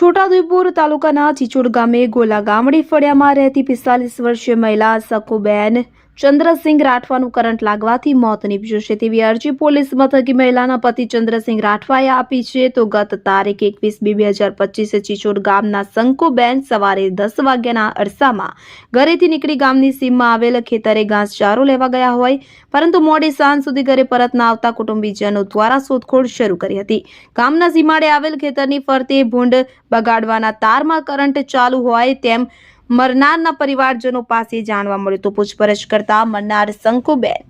છોટાઉદેપુર તાલુકાના ચીચોડ ગામે ગોલા ગામડી ફળિયામાં રહેતી પિસ્તાલીસ વર્ષીય મહિલા સખુબેન ચંદ્રસિંહ રાઠવાનું કરંટ લાગવાથી મોત નીપજ્યું છે તેવી અરજી પોલીસ મથકે મહિલાના પતિ ચંદ્રસિંહ રાઠવાએ આપી છે. તો ગત તારીખ એકવીસ બે બે હજાર પચીસે ચીચોડ ગામના શંકુબેન સવારે દસ વાગ્યાના અરસામાં ઘરેથી નીકળી ગામની સીમમાં આવેલ ખેતરે ઘાસચારો લેવા ગયા હોય. પરંતુ મોડી સાંજ સુધી ઘરે પરત ના આવતા કુટુંબીજનો દ્વારા શોધખોળ શરૂ કરી હતી. ગામના સીમાડે આવેલ ખેતરની ફરતે ભૂંડ બગાડવાના તારમાં કરંટ ચાલુ હોય તેમ મરનારના પરિવારજનો પાસે જાણવા મળ્યું તો પૂછપરછ કરતા મરનાર શંકુબેન.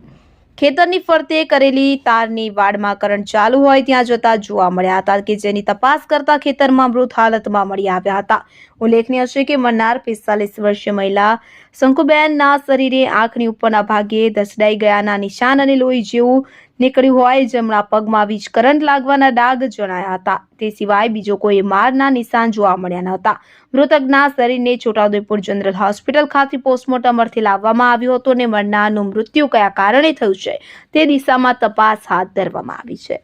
ખેતરની ફરતે કરેલી તારની વાડમાં કરંટ ચાલુ હોય ત્યાં જતા જોવા મળ્યા હતા કે જેની તપાસ કરતા ખેતરમાં મૃત હાલતમાં મળી આવ્યા હતા. ઉલ્લેખનીય છે કે મરનાર પિસ્તાલીસ વર્ષીય મહિલા શંકુબેનના શરીરે આંખની ઉપરના ભાગે દસડાઈ ગયાના નિશાન અને લોહી જેવું નીકળ્યું હોય જમણા પગમાં વીજ કરંટ લાગવાના ડાઘ જણાયા હતા. તે સિવાય બીજો કોઈ મારના નિશાન જોવા મળ્યા ન હતા મૃતકના શરીરને છોટાઉદેપુર જનરલ હોસ્પિટલ ખાતે પોસ્ટમોર્ટમ અર્થે લાવવામાં આવ્યું હતું અને મરનારનું મૃત્યુ કયા કારણે થયું છે તે દિશામાં તપાસ હાથ ધરવામાં આવી છે.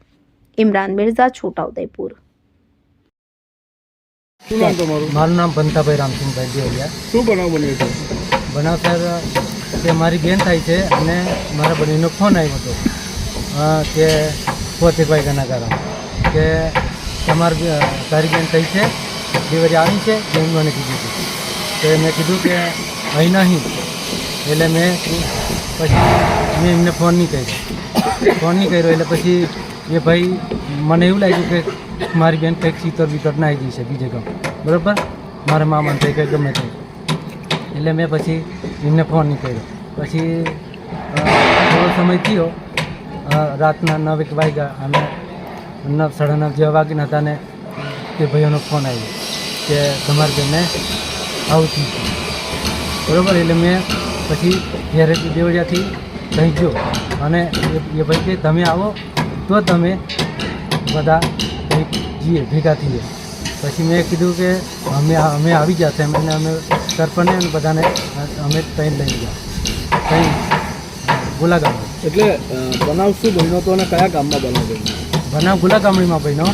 ઇમરાન મિર્ઝા છોટાઉદેપુર. મારું નામ ભંતાભાઈ રામસિંહભાઈ દેવલિયા શું બનાવ બન્યો છે? બનાવ સર તે મારી બેન થાય છે અને મારા બહેનનો ફોન આવ્યો હતો. કે પોતે વાગ્યાના કારણ કે તમારી તારી બેન થઈ છે? ડિલિવરી આવી છે? એમ મને કીધું હતું. તો મેં કીધું કે અહીં નહીં. એટલે મેં પછી મેં એમને ફોન નહીં કર્યો. ફોન નહીં કર્યો એટલે પછી એ ભાઈ મને એવું લાગ્યું કે મારી બેન કંઈક શીતળ બીતર ના ગઈ છે બીજે ગામ. બરાબર? મારા મામાને થઈ કંઈ ગમે તે એટલે મેં પછી એમને ફોન નહીં કર્યો. પછી થોડો સમય થયો. રાતના નવ એક વાગ્યા અને નવ, સાડા નવ જેવા વાગીને હતા ને તે ભાઈઓનો ફોન આવ્યો કે તમારી બેનને આવું થયું બરાબર? એટલે મેં પછી ઘેરેથી દેવળિયાથી કહી ગયો. અને એ ભાઈ કે, તમે આવો, તો તમે બધા જઈએ, ભેગા થઈએ. પછી મેં કીધું કે, અમે અમે આવી ગયા તેમ અને અમે સરપંચને અને બધાને અમે ટ્રેન લઈ ગયા. ટ્રેન ગુલાગામ એટલે બનાવ શું બન્યો હતો અને કયા ગામમાં બનાવ બન્યો બનાવ ગુલાગામડીમાં બન્યો.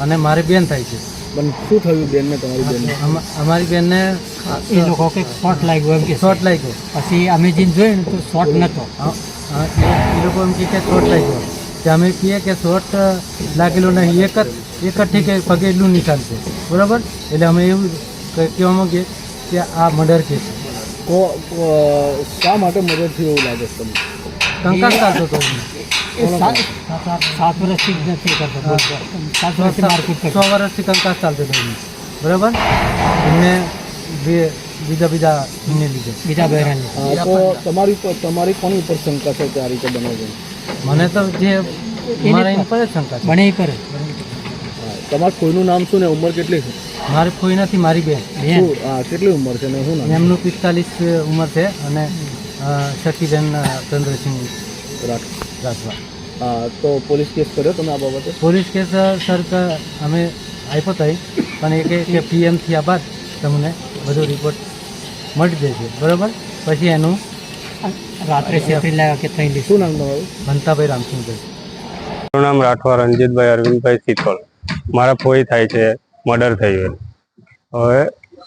અને મારી બેન થાય છે. પણ શું થયું બેનને તમારી બેન અમ- અમારી બેનને એ લોકો કે શોર્ટ લાગ્યો એમ કે શોર્ટ લાગ્યો. પછી અમે જઈને જોયું ને તો શોર્ટ નહોતો એ લોકો એમ કહે કે શોર્ટ લાગ્યો. કે અમે કહીએ કે શોર્ટ લાગેલો નહીં એક જ એક જ ઠીક પગે એટલું નિશાન છે. બરાબર? એટલે અમે એવું ક- કહેવા માગીએ કે આ મર્ડર કેસ છે. શા માટે મદદ થયું એવું લાગે છે તમને? કંકાસ ચાલતો હતો. સાત વર્ષથી જ નથી કરતો. સાત વર્ષથી માર્કેટ છ વર્ષથી કંકાસ ચાલતો હતો બરાબર? એમને બે બીજા બીજા એમને લીધે. બીજા બહેરાને તો તમારી તમારી કોની ઉપર શંકા છે કે આ રીતે બનાવજો મને તો જે મારા એની પર જ શંકા છે. મને એ કરે તમારા કોઈનું નામ શું ને? ઉંમર કેટલી છે? મારી કોઈ નથી મારી બેન બેન. કેટલી ઉંમર છે ને શું નામ એમનું પિસ્તાલીસ ઉંમર છે અને સખીબેન ચંદ્રસિંહ હા તો પોલીસ કેસ કર્યો તમે આ બાબતે? પોલીસ કેસ સર અમે આપ્યો તો પણ એ કે પીએમ થયા બાદ તમને બધો રિપોર્ટ મળી જશે. બરાબર? પછી એનું રાત્રે છેતરી લાવ્યા કે થઈ શું નામ તમારું? ભંતાભાઈ રામસિંહભાઈ મારું નામ રાઠવા રણજીતભાઈ અરવિંદભાઈ શીતળ મારા ફોઈ થાય છે. મર્ડર થયું હવે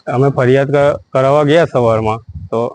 અમે ફરિયાદ કરાવવા ગયા સવારમાં.